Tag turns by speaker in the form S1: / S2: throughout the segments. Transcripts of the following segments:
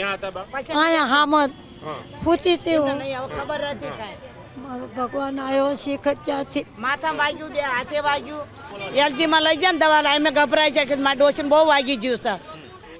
S1: ક્યાં હતા બા
S2: અહીંયા હામદ
S1: હા.
S2: પૂતી હતી હું
S3: નહીં હવે ખબર નથી કાંઈ.
S2: મારો ભગવાન આવ્યો શિખર ચાથી.
S3: માથા વાગ્યું બે હાથે વાગ્યું. એલજીમાં લઈ જાય ને દવા લાઈ મેં ગભરાઈ જાય કે મારા ડોસીને બહુ વાગી ગયું છે.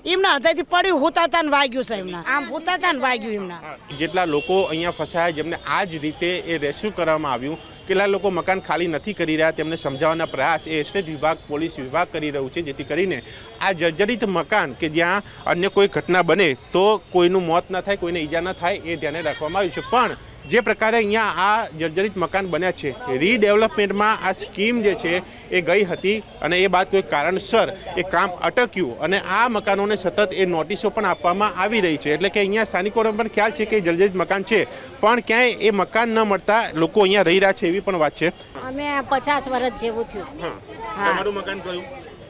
S3: એમના હૃદયથી પડ્યું હુતા વાગ્યું છે એમના. આમ હુતા વાગ્યું એમના.
S1: જેટલા લોકો અહીંયા ફસાયા, જેમને આ જ રીતે એ રેસ્ક્યુ કરવામાં આવ્યું, કેટલા લોકો મકાન ખાલી નથી કરી રહ્યા, તેમને સમજાવવાના પ્રયાસ એ એસ્ટેટ વિભાગ, પોલીસ વિભાગ કરી રહ્યું છે, જેથી કરીને આ જર્જરિત મકાન કે જ્યાં અન્ય કોઈ ઘટના બને, તો કોઈનું મોત ન થાય, કોઈને ઈજા ન થાય, એ ધ્યાને રાખવામાં આવ્યું છે. પણ જે પ્રકારે અહીંયા આ જર્જરિત મકાન બન્યા છે રીડેવલપમેન્ટમાં આ સ્કીમ જે છે એ ગઈ હતી અને એ બાદ કોઈ કારણસર એ કામ અટક્યું અને આ મકાનોને સતત એ નોટિસો પણ આપવામાં આવી રહી છે. એટલે કે અહીંયા સ્થાનિકોને પણ ખ્યાલ છે કે જર્જરિત મકાન છે પણ ક્યાંય એ મકાન ન મળતા લોકો અહીંયા રહી રહ્યા છે એવી પણ વાત છે.
S4: અમે પચાસ વર્ષ જેવું થયું.
S1: તમારું મકાન કયું?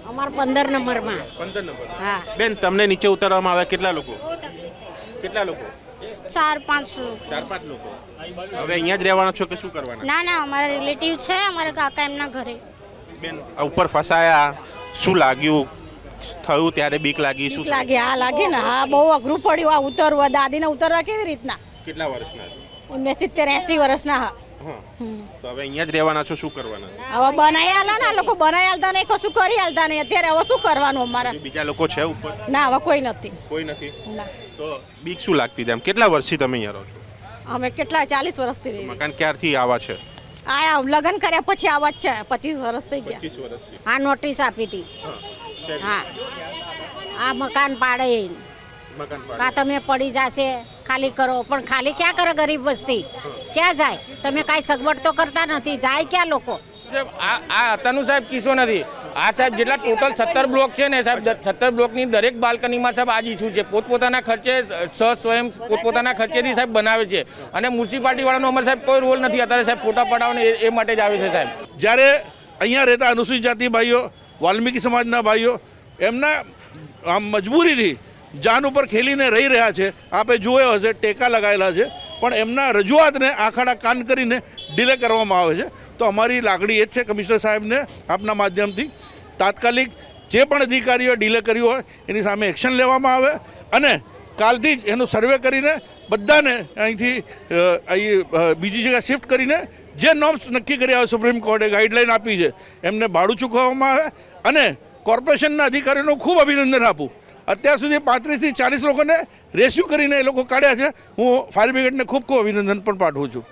S4: અમાર પંદર નંબરમાં.
S1: પંદર નંબર.
S4: હા.
S1: બેન તમને નીચે ઉતારવામાં આવે કેટલા લોકો? કેટલા લોકો?
S5: ચાર પાંચ
S1: ચાર પાંચ લોકો. હવે અહીંયા જ રહેવાના છો કે શું કરવાના?
S5: ના ના અમારા રિલેટિવ છે અમારા કાકા એમના ઘરે.
S1: બેન આ ઉપર ફસાયા. શું લાગ્યું? થયું ત્યારે બીક લાગી શું
S6: બીક લાગે હા લાગે ને હા બહુ અઘરું પડ્યું આ ઉતરવા. દાદીને ઉતરવા કેવી રીતના?
S1: કેટલા વર્ષના?
S6: એમને સિત્તેર એસી વર્ષના હા.
S1: તો હવે અહીંયા જ રહેવાના છો શું કરવાના?
S6: હવે બનાવી આલા ને આ લોકો બનાવી આલતા નહીં કશું કરી આલતા નહીં. અત્યારે હવે શું કરવાનું અમારા?
S1: બીજા લોકો છે ઉપર?
S6: ના હવે કોઈ નથી.
S1: કોઈ નથી?
S6: ના.
S1: તો બીક શું લાગતી તેમ કેટલા વર્ષથી તમે અહીંયા રહો છો?
S6: અમે કેટલા ચાલીસ વર્ષથી રહી
S1: મકાન ક્યારથી આવા છે?
S6: આ લગ્ન કર્યા પછી આવા જ છે. પચીસ વર્ષ થઈ ગયા.
S4: આ નોટિસ આપી હતી.
S1: હા
S4: આ મકાન પાડે.
S1: મકાન પાડે.
S4: કા તમે પડી જશે? ખાલી કરો પણ ખાલી ક્યાં કરે ગરીબ વસ્તી? ક્યાં જાય? તમે કાંઈ સગવડ તો કરતા નથી જાય ક્યાં લોકો?
S7: સાહેબ આ આ અત્યારનું સાહેબ કિસ્સો નથી. આ સાહેબ જેટલા ટોટલ સત્તર બ્લોક છે ને સાહેબ સત્તર બ્લોકની દરેક બાલ્કનીમાં સાહેબ આ જ ઇસ્યુ છે. પોતપોતાના ખર્ચે સ સ્વયં પોતપોતાના ખર્ચેથી સાહેબ બનાવે છે. અને મ્યુનિસિપાલિટીવાળાનો અમારે સાહેબ કોઈ રોલ નથી. અત્યારે સાહેબ ફોટા પડાવને એ- એ માટે જ આવે છે સાહેબ.
S8: જ્યારે અહીંયા રહેતા અનુસૂચિત જાતિ ભાઈઓ વાલ્મીકી સમાજના ભાઈઓ એમના આમ મજબૂરીથી જાન ઉપર ખેલીને રહી રહ્યા છે. આપે જોયો હશે, ટેકા લગાવેલા છે. પણ એમના રજૂઆતને આખાડા કાન કરીને ડિલે કરવામાં આવે છે. તો અમારી લાગણી એ જ છે કમિશનર સાહેબને આપના માધ્યમથી. તાત્કાલિક જે પણ અધિકારીઓ ડિલે કર્યું હોય, એની સામે એક્શન લેવામાં આવે અને કાલથી જ એનું સર્વે કરીને બધાને અહીંથી અહીં બીજી જગ્યાએ શિફ્ટ કરીને જે નોર્મ્સ નક્કી કર્યા હોય સુપ્રીમ કોર્ટે ગાઈડલાઈન આપી છે, એમને ભાડું ચૂકવવામાં આવે અને કોર્પોરેશનના અધિકારીઓનું ખૂબ અભિનંદન આપું. અત્યાર સુધી પાંત્રીસથી ચાલીસ લોકોને રેસ્ક્યુ કરીને એ લોકો કાઢ્યા છે. હું ફાયર બ્રિગેડને ખૂબ ખૂબ અભિનંદન પણ પાઠવું છું.